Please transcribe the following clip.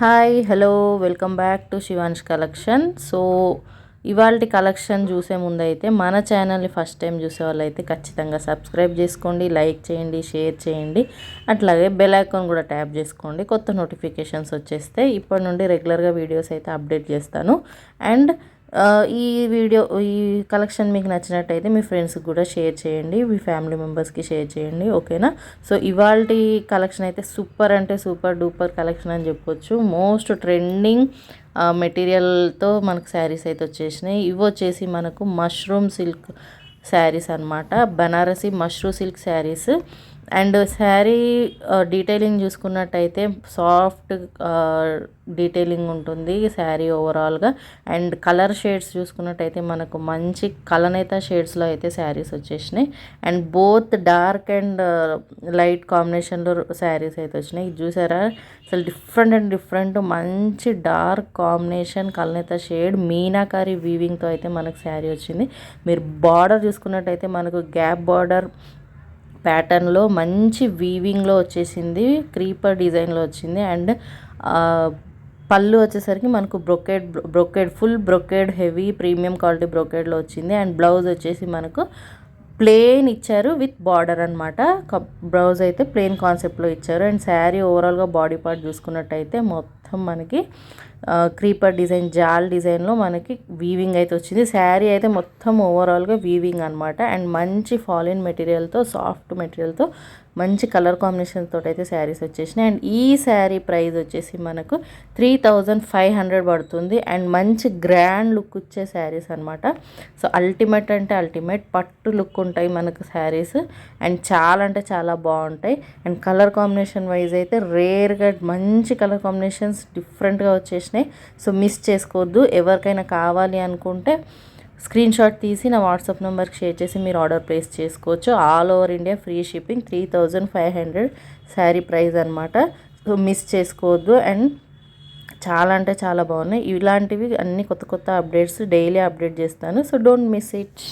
Hi hello welcome back to Shivansh collection. So ఇవాళ collection చూసే ముందు అయితే మన ఛానల్ని ఫస్ట్ టైం చూసే వాళ్ళైతే ఖచ్చితంగా సబ్స్క్రైబ్ చేసుకోండి లైక్ చేయండి షేర్ చేయండి. అట్లాగే బెల్ ఐకాన్ కూడా ట్యాప్ చేసుకోండి. కొత్త నోటిఫికేషన్స్ వచ్చేస్తే ఇప్పటి నుండి రెగ్యులర్గా వీడియోస్ అయితే అప్డేట్ చేస్తాను. అండ్ ఈ వీడియో ఈ కలెక్షన్ మీకు నచ్చినట్టయితే మీ ఫ్రెండ్స్కి కూడా షేర్ చేయండి మీ ఫ్యామిలీ మెంబర్స్కి షేర్ చేయండి ఓకేనా? సో ఇవాళ కలెక్షన్ అయితే సూపర్ అంటే సూపర్ డూపర్ కలెక్షన్ అని చెప్పొచ్చు. మోస్ట్ ట్రెండింగ్ మెటీరియల్తో మనకు శారీస్ అయితే వచ్చేసినాయి. ఇవి వచ్చేసి మనకు మష్రూమ్ సిల్క్ శారీస్ అన్నమాట. Banarasi mushroom silk saris. And sari detailing చూసుకున్నట్టయితే సాఫ్ట్ డీటెయిలింగ్ ఉంటుంది శారీ ఓవరాల్గా అండ్ కలర్ షేడ్స్ చూసుకున్నట్టయితే మనకు మంచి కలనేత షేడ్స్లో అయితే శారీస్ వచ్చేసినాయి. And both dark and light కాంబినేషన్లో శారీస్ అయితే వచ్చినాయి. చూసారా? అసలు డిఫరెంట్ అండ్ డిఫరెంట్ మంచి డార్క్ కాంబినేషన్ కలనేత షేడ్ మీనాకారి వీవింగ్తో అయితే మనకు శారీ వచ్చింది. మీరు బార్డర్ చూసుకున్నట్టయితే మనకు గ్యాప్ బార్డర్ ప్యాటర్న్లో మంచి వీవింగ్లో వచ్చేసింది క్రీపర్ డిజైన్లో వచ్చింది అండ్ పళ్ళు వచ్చేసరికి మనకు brocade brocade full brocade heavy premium quality బ్రొకేడ్లో వచ్చింది అండ్ బ్లౌజ్ వచ్చేసి మనకు ప్లెయిన్ ఇచ్చారు విత్ బార్డర్ అనమాట బ్లౌజ్ అయితే ప్లెయిన్ కాన్సెప్ట్లో ఇచ్చారు అండ్ శారీ ఓవరాల్గా బాడీ పార్ట్ చూసుకున్నట్టయితే మొత్తం మనకి క్రీపర్ డిజైన్ జాల్ డిజైన్లో మనకి వీవింగ్ అయితే వచ్చింది. శారీ అయితే మొత్తం ఓవరాల్గా వీవింగ్ అనమాట అండ్ మంచి ఫాలిన్ మెటీరియల్తో సాఫ్ట్ మెటీరియల్తో మంచి కలర్ కాంబినేషన్ తోటి అయితే శారీస్ వచ్చేసినాయి. అండ్ ఈ శారీ ప్రైస్ వచ్చేసి మనకు త్రీ థౌజండ్ ఫైవ్ హండ్రెడ్ పడుతుంది. అండ్ మంచి గ్రాండ్ లుక్ వచ్చే శారీస్ అనమాట సో అల్టిమేట్ అంటే అల్టిమేట్ పట్టు లుక్ ఉంటాయి మనకు శారీస్. అండ్ చాలా అంటే చాలా బాగుంటాయి. అండ్ కలర్ కాంబినేషన్ వైజ్ అయితే రేర్గా మంచి కలర్ కాంబినేషన్స్ డిఫరెంట్గా వచ్చేసి వచ్చేసినాయి సో మిస్ చేసుకోవద్దు. ఎవరికైనా కావాలి అనుకుంటే స్క్రీన్ షాట్ తీసి నా వాట్సాప్ నెంబర్కి షేర్ చేసి మీరు ఆర్డర్ ప్లేస్ చేసుకోవచ్చు. All over India free shipping three thousand five hundred sari price అనమాట సో మిస్ చేసుకోవద్దు. అండ్ చాలా అంటే చాలా బాగున్నాయి. ఇలాంటివి అన్ని కొత్త కొత్త అప్డేట్స్ డైలీ అప్డేట్ చేస్తాను. So don't miss it.